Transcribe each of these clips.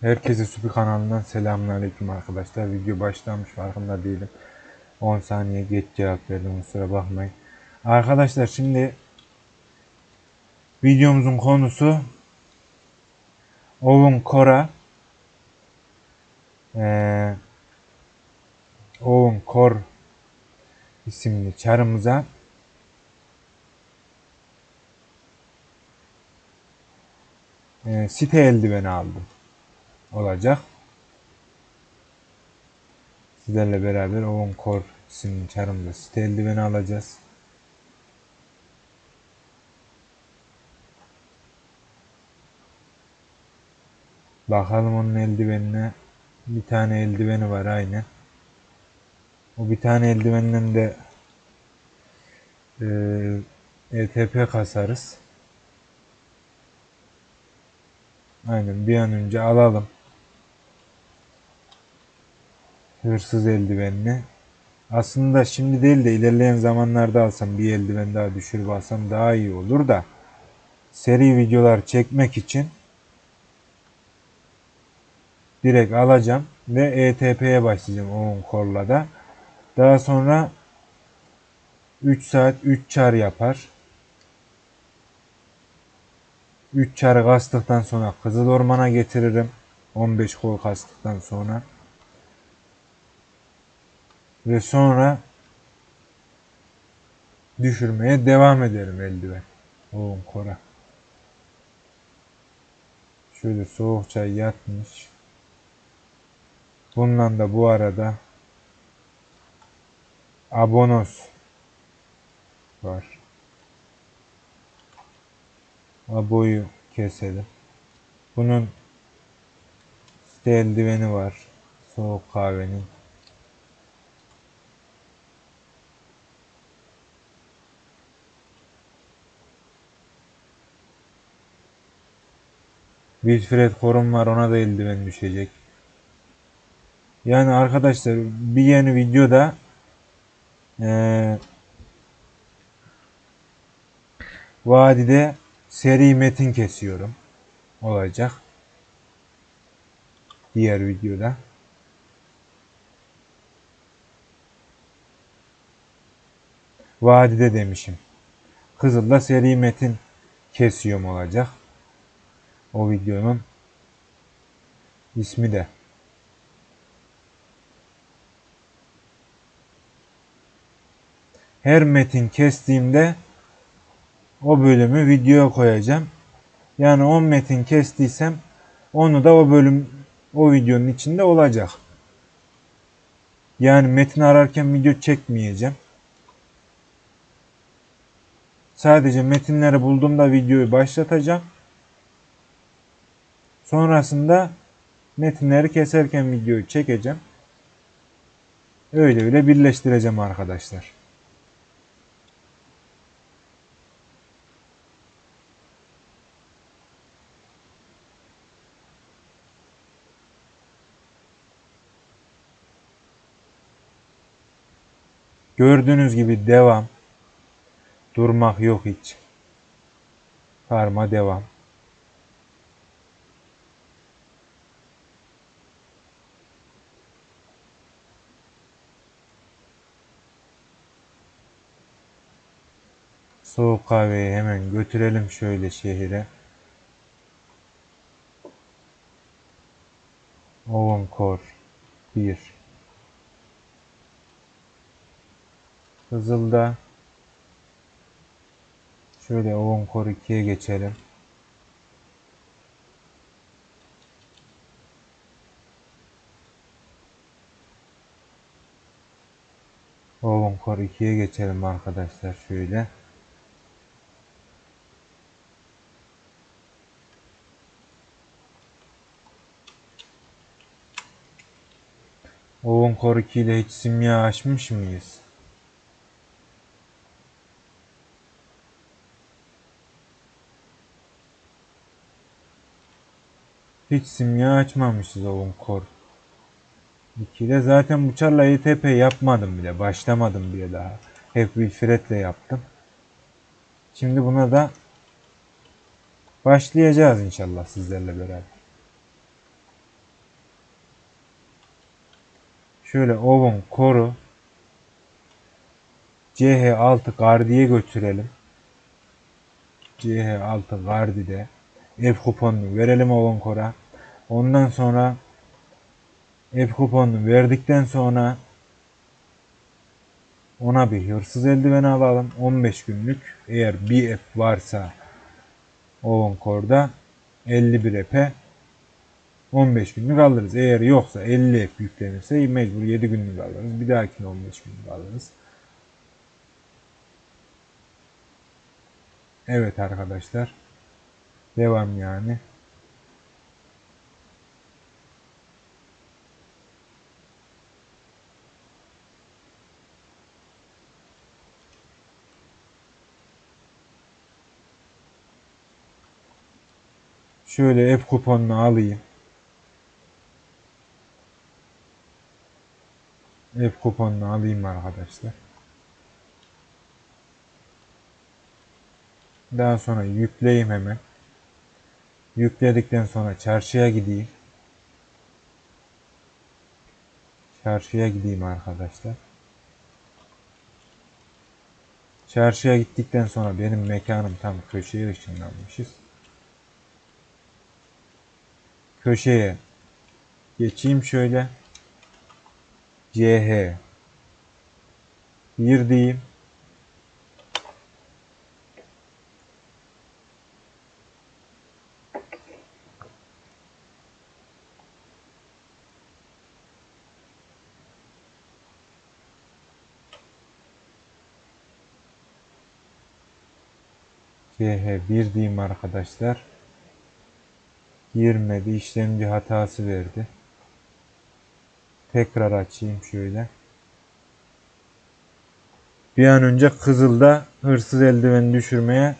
Herkese Süpi kanalından selamünaleyküm arkadaşlar. Video başlamış farkında değilim. 10 saniye geç cevap verdim kusura bakmayın. Arkadaşlar şimdi videomuzun konusu Owen Cora ee, Owen Core isimli çarımıza ee, site eldiveni aldım olacak. Sizlerle beraber Owen Core isimli çarımda site eldiveni alacağız. Bakalım onun eldivenine. Bir tane eldiveni var aynı. O bir tane eldivenden de e, ETP kasarız. Aynen bir an önce alalım. Hırsız eldivenini. Aslında şimdi değil de ilerleyen zamanlarda alsam bir eldiven daha düşürüp alsam daha iyi olur da seri videolar çekmek için direkt alacağım ve ETP'ye başlayacağım Owen Core'la da. Daha sonra 3 saat 3 çar yapar. 3 çarı kastıktan sonra Kızıl Orman'a getiririm. 15 kol kastıktan sonra. Ve sonra düşürmeye devam ederim eldiven. Oğlum Kora. Şöyle soğuk çay yatmış. Bundan da bu arada abonos var. Aboyu keselim. Bunun site eldiveni var. Soğuk kahvenin. Wilfred Korun var ona da eldiven düşecek. Yani arkadaşlar bir yeni videoda ee, vadide seri metin kesiyorum. Olacak. Diğer videoda. Vadide demişim. Kızıl'da seri metin kesiyorum olacak. O videonun ismi de. Her metin kestiğimde o bölümü videoya koyacağım. Yani 10 metin kestiysem onu da o bölüm o videonun içinde olacak. Yani metin ararken video çekmeyeceğim. Sadece metinleri bulduğumda videoyu başlatacağım. Sonrasında metinleri keserken videoyu çekeceğim. Öyle öyle birleştireceğim arkadaşlar. Gördüğünüz gibi devam. Durmak yok hiç. Farma devam. Soğuk kahveyi hemen götürelim şöyle şehire. Oven Core 1 Hızılda şöyle Oven Core 2'ye geçelim. Oven Core 2'ye geçelim arkadaşlar şöyle. 2 ile hiç simya açmış mıyız? Hiç simya açmamışız Oven Core 2'de. Zaten bıçarla ETP yapmadım bile. Başlamadım bile daha. Hep Wilfred'le yaptım. Şimdi buna da başlayacağız inşallah sizlerle beraber. Şöyle Ovun koru CH6 Gardi'ye götürelim. CH6 Gardi'de F kuponunu verelim Ovun Kor'a. Ondan sonra F kuponunu verdikten sonra ona bir hırsız eldiveni alalım. 15 günlük. Eğer bir F varsa Ovun Kor'da 51 F'e 15 günlük alırız. Eğer yoksa 50 F yüklenirse mecbur 7 günlük alırız. Bir dahakine 15 günlük alırız. Evet arkadaşlar. Devam yani. Şöyle F kuponunu alayım. F kuponunu alayım arkadaşlar. Daha sonra yükleyeyim hemen. Yükledikten sonra çarşıya gideyim. Çarşıya gideyim arkadaşlar. Çarşıya gittikten sonra benim mekanım tam köşeye ışınlanmışız. Köşeye geçeyim şöyle. CH bir diyeyim. CH1 diyeyim arkadaşlar. Girmedi. işlemci hatası verdi. Tekrar açayım şöyle. Bir an önce Kızıl'da hırsız eldiveni düşürmeye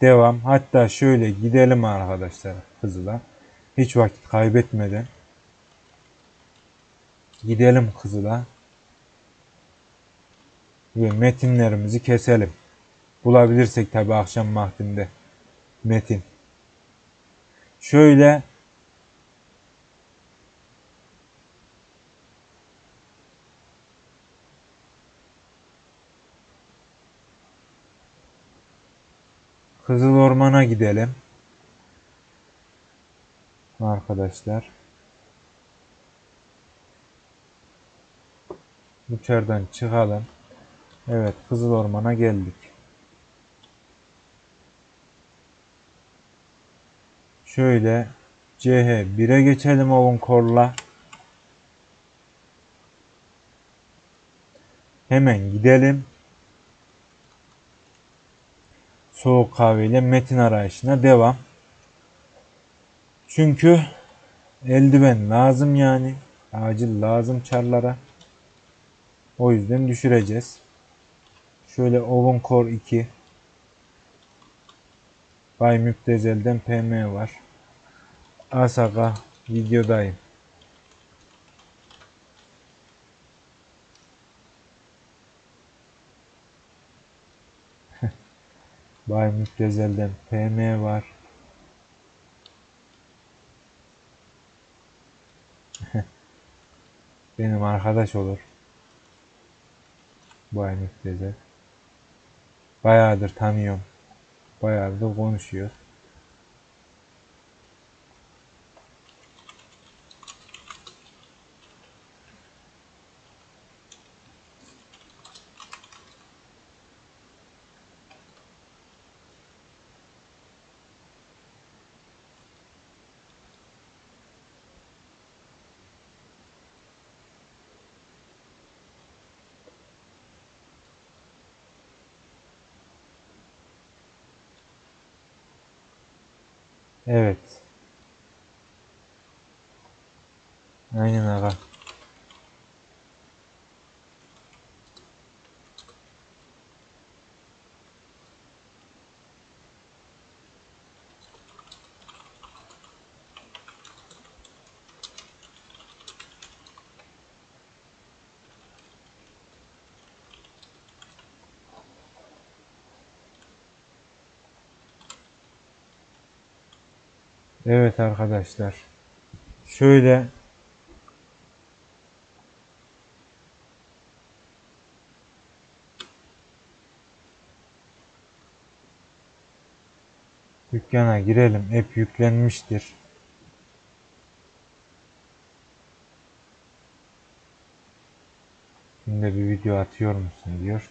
devam. Hatta şöyle gidelim arkadaşlar Kızıl'a. Hiç vakit kaybetmeden. Gidelim Kızıl'a. Ve metinlerimizi keselim. Bulabilirsek tabi akşam vaktinde metin. Şöyle Kızıl Orman'a gidelim. Arkadaşlar. Uçardan çıkalım. Evet Kızıl Orman'a geldik. Şöyle CH 1'e geçelim Ovun Kor'la. Hemen gidelim. Soğuk kahveyle metin arayışına devam. Çünkü eldiven lazım yani. Acil lazım çarlara. O yüzden düşüreceğiz. Şöyle Ovun Core 2 Bay Müptezel'den PM var. Asaka videodayım. Bay Müptezel'den PM var. Benim arkadaş olur. Bay Müptezel. Bayağıdır tanıyorum. Bayağı da konuşuyor. Evet. Aynen aga. Evet arkadaşlar. Şöyle Dükkana girelim. App yüklenmiştir. Şimdi bir video atıyor musun diyor.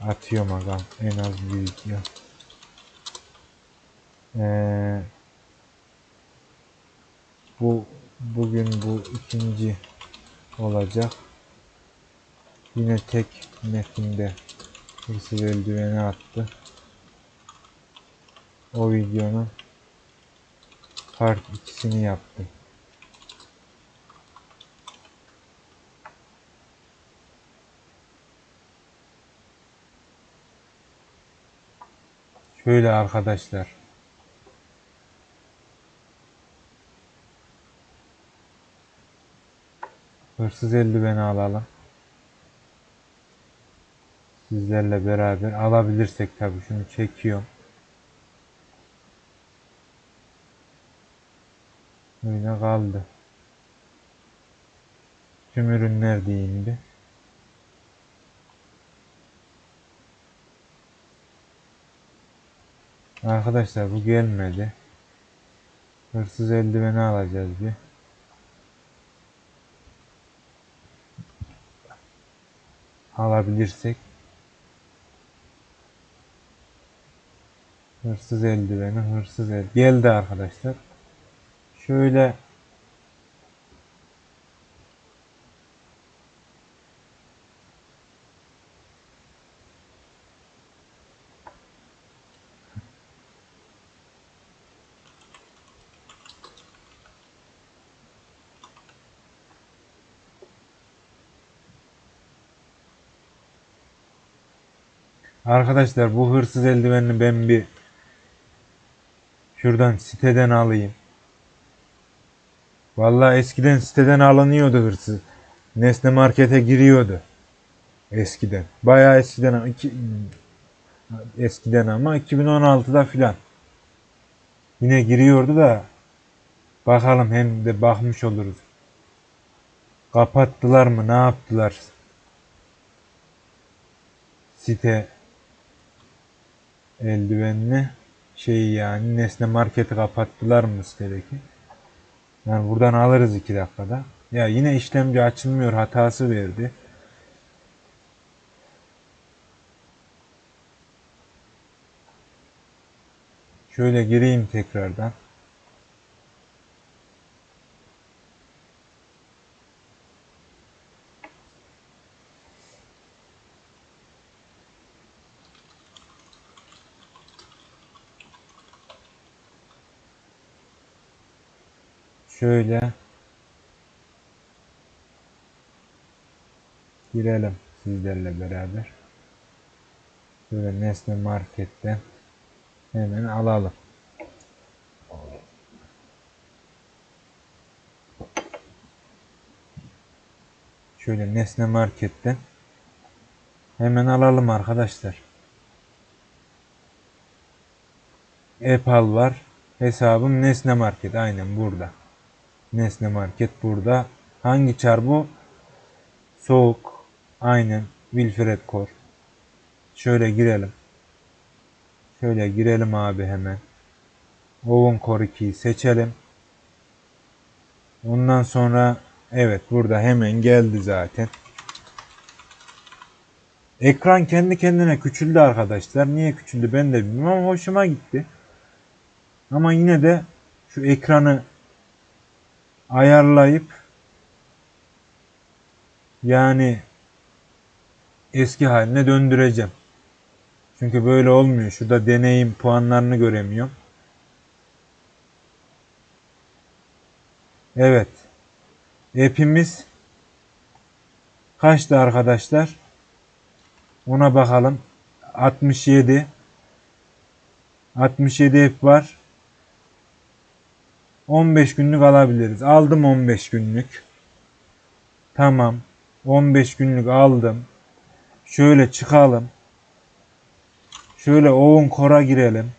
Atıyorum agam. En az bir video. Eee bu bugün bu ikinci olacak. Yine tek metinde hırsız eldiveni attı. O videonun part ikisini yaptım. Şöyle arkadaşlar. Hırsız eldiveni alalım. Sizlerle beraber alabilirsek tabii şunu çekiyorum. Öyle kaldı. Tüm ürünler diyeyim bir. Arkadaşlar bu gelmedi. Hırsız eldiveni alacağız bir. Alabilirsek. Hırsız eldiveni, hırsız el. Geldi arkadaşlar. Şöyle Arkadaşlar bu hırsız eldivenini ben bir şuradan siteden alayım. Vallahi eskiden siteden alınıyordu hırsız. Nesne Market'e giriyordu. Eskiden. Bayağı eskiden iki, eskiden ama 2016'da filan. Yine giriyordu da bakalım hem de bakmış oluruz. Kapattılar mı? Ne yaptılar? Site eldivenini şey yani Nesne Market'i kapattılar mı sitedeki? Yani buradan alırız iki dakikada. Ya yine işlemci açılmıyor hatası verdi. Şöyle gireyim tekrardan. Şöyle girelim sizlerle beraber. Şöyle Nesne Market'ten hemen alalım. Şöyle Nesne Market'ten hemen alalım arkadaşlar. Epal var. Hesabım Nesne Market. Aynen burada. Nesne Market burada. Hangi çar bu? Soğuk. Aynen. Wilfred Kor. Şöyle girelim. Şöyle girelim abi hemen. Oven Core 2'yi seçelim. Ondan sonra evet burada hemen geldi zaten. Ekran kendi kendine küçüldü arkadaşlar. Niye küçüldü ben de bilmiyorum ama hoşuma gitti. Ama yine de şu ekranı ayarlayıp yani eski haline döndüreceğim. Çünkü böyle olmuyor. Şurada deneyim puanlarını göremiyorum. Evet. App'imiz kaçtı arkadaşlar? Ona bakalım. 67 67 app var. 15 günlük alabiliriz. Aldım 15 günlük. Tamam. 15 günlük aldım. Şöyle çıkalım. Şöyle Oven Core'a girelim.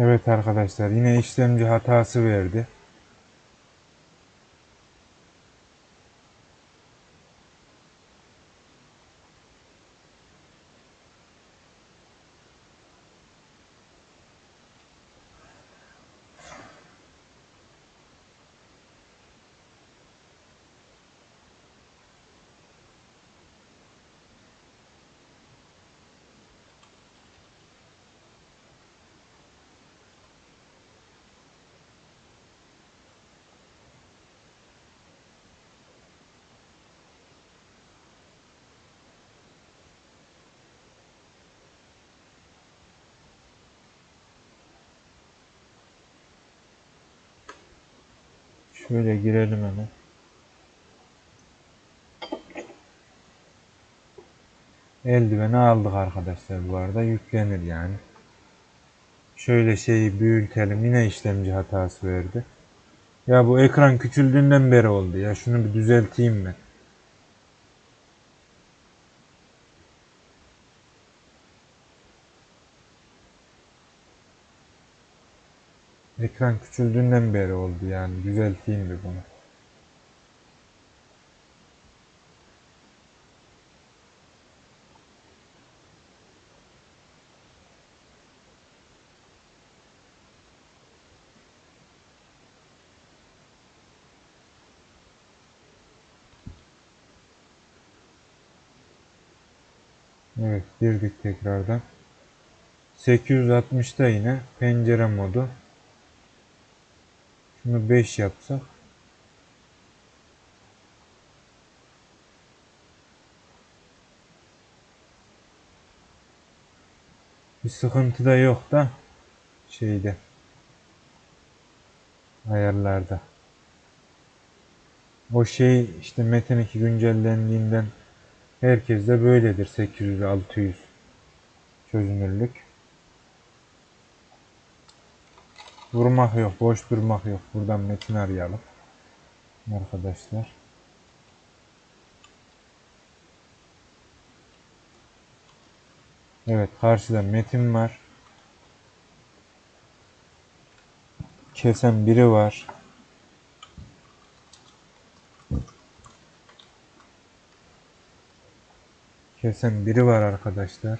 Evet arkadaşlar yine işlemci hatası verdi. Şöyle girelim hemen. Eldiveni aldık arkadaşlar bu arada yüklenir yani. Şöyle şeyi büyütelim yine işlemci hatası verdi. Ya bu ekran küçüldüğünden beri oldu ya şunu bir düzelteyim ben. Ekran küçüldüğünden beri oldu yani düzelteyim bir bunu. Evet girdik tekrardan. 860'da yine pencere modu. Şunu 5 yapsak. Bir sıkıntı da yok da şeyde ayarlarda. O şey işte Metin 2 güncellendiğinden herkes de böyledir 800 600 çözünürlük. Vurmak yok, boş durmak yok. Buradan Metin arayalım. Arkadaşlar. Evet, karşıda Metin var. Kesen biri var. Kesen biri var arkadaşlar.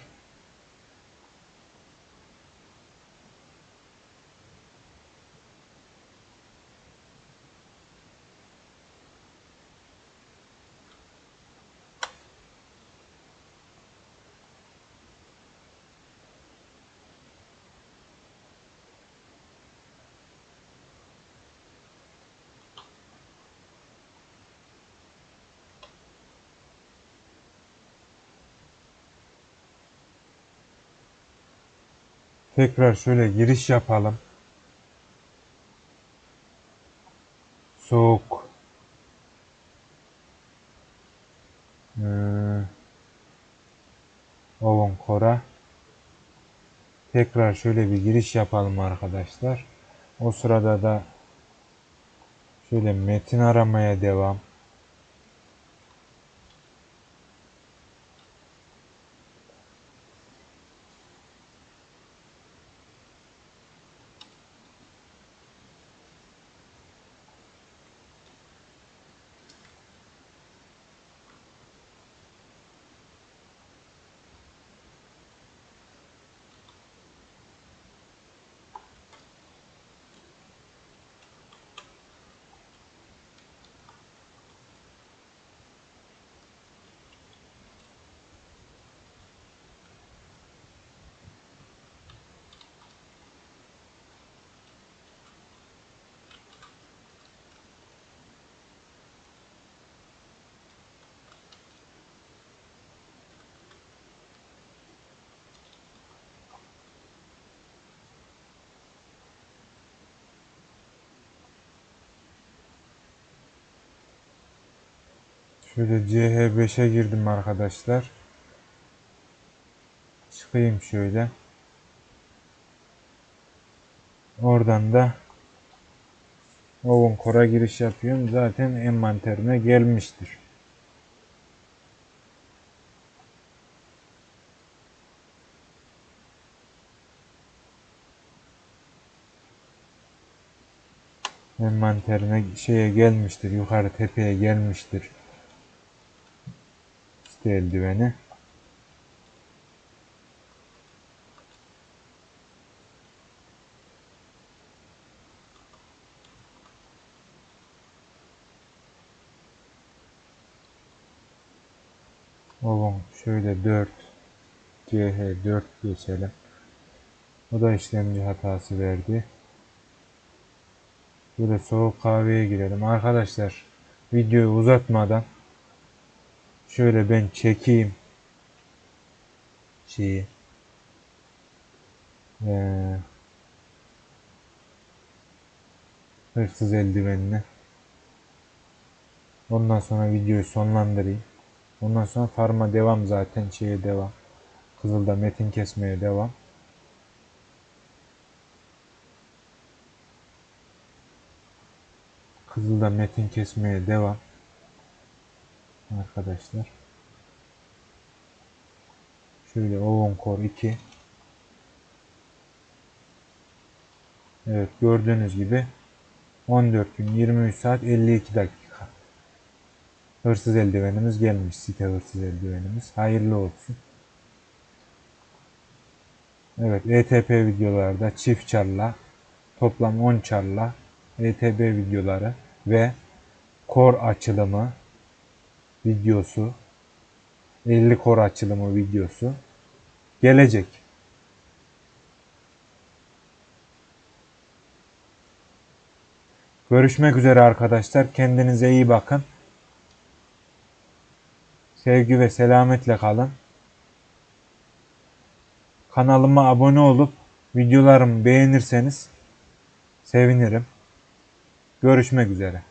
Tekrar şöyle giriş yapalım. Soğuk. Ee, Core'a. Tekrar şöyle bir giriş yapalım arkadaşlar. O sırada da şöyle metin aramaya devam. Şöyle CH5'e girdim arkadaşlar. Çıkayım şöyle. Oradan da Oven Core'a giriş yapıyorum. Zaten envanterine gelmiştir. envanterine şeye gelmiştir. Yukarı tepeye gelmiştir. İşte eldiveni. Oğlum şöyle 4 CH4 geçelim. O da işlemci hatası verdi. Böyle soğuk kahveye girelim. Arkadaşlar videoyu uzatmadan şöyle ben çekeyim şeyi. Ee, hırsız eldivenini. Ondan sonra videoyu sonlandırayım. Ondan sonra farma devam zaten şeye devam. Kızılda metin kesmeye devam. Kızılda metin kesmeye devam. Arkadaşlar. Şöyle Oven Core 2. Evet gördüğünüz gibi 14 gün 23 saat 52 dakika. Hırsız eldivenimiz gelmiş. Site hırsız eldivenimiz. Hayırlı olsun. Evet ETP videolarda çift çarla toplam 10 çarla ETB videoları ve core açılımı videosu 50 core açılımı videosu gelecek. Görüşmek üzere arkadaşlar. Kendinize iyi bakın. Sevgi ve selametle kalın. Kanalıma abone olup videolarımı beğenirseniz sevinirim. Görüşmek üzere.